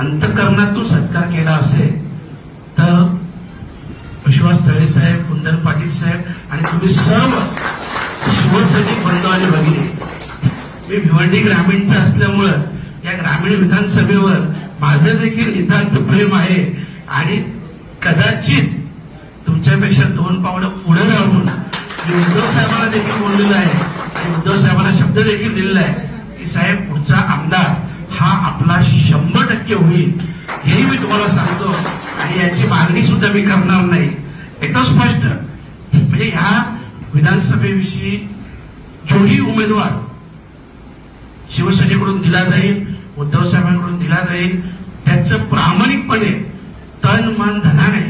अंतकरणातून सत्कार केला असेल तर विश्वास तळे साहेब कुंदन पाटील साहेब आणि तुम्ही सर्व शिवसैनिक बंधू आणि भगिनी मी भिवंडी ग्रामीणचा असल्यामुळं या ग्रामीण विधानसभेवर माझं देखील नितांत प्रेम आहे आणि कदाचित तुमच्यापेक्षा दोन पावलं पुढे राहून मी उद्धव साहेबांना देखील बोललेलं आहे आणि उद्धव साहेबांना शब्द देखील दिलेला आहे की साहेब पुढचा आमदार हा आपला होईल हेही मी तुम्हाला सांगतो. आणि याची मागणी सुद्धा मी करणार नाही. एकदम स्पष्ट. म्हणजे ह्या विधानसभेविषयी जोही उमेदवार शिवसेनेकडून दिला जाईल उद्धव साहेबांकडून दिला जाईल त्याचं प्रामाणिकपणे तन मन धनाने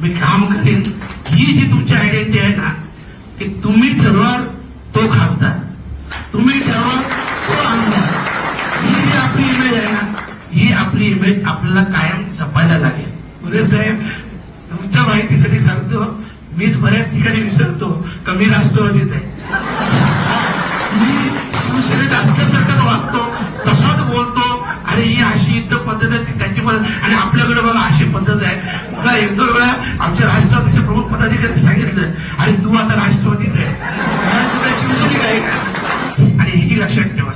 मी काम करेन. ही जी तुमची आयडेंटिटी आहे ना की तुम्ही ठरवाल तो खासदार इमेज आपल्याला कायम जपायला लागेल. पुरे साहेब तुमच्या माहितीसाठी सांगतो मीच बऱ्याच ठिकाणी विसरतो कमी राष्ट्रवादीत आहे मी शिवसेनेत असल्यासारखंच वागतो तसाच बोलतो आणि ही अशी युद्ध पद्धत आहे त्याची पद्धत आणि आपल्याकडे बघा अशी पद्धत आहे. मला एक दोन वेळा आमच्या राष्ट्रवादीचे प्रमुख पदाधिकारी सांगितलं आणि तू आता राष्ट्रवादीत आहे. शिवसैनिक आहे. का आणि हेही लक्षात ठेवा.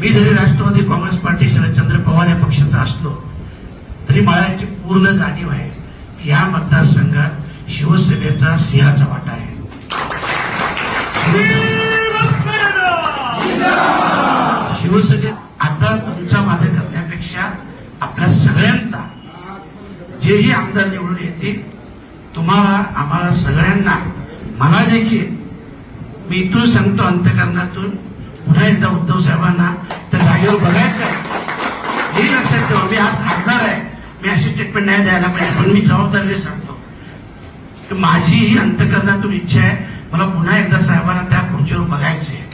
मी जरी राष्ट्रवादी काँग्रेस पवार या असलो तरी मला याची पूर्ण जाणीव आहे की या मतदारसंघात शिवसेनेचा सिंहाचा वाटा आहे. शिवसेनेत आता तुमचा माझ्या करण्यापेक्षा आपल्या सगळ्यांचा जेही आमदार निवडून येतील तुम्हाला आम्हाला सगळ्यांना मला देखील मी इथून सांगतो अंतकरणातून पुन्हा एकदा उद्धव साहेबांना त्या जागेवर बघायचं मी आज खासदार आहे. मी अशी स्टेटमेंट नाही द्यायला पाहिजे. पण मी जबाबदारीने सांगतो. की माझी ही अंतकरणातून इच्छा आहे. मला पुन्हा एकदा साहेबांना त्या खुर्चीवर बघायचे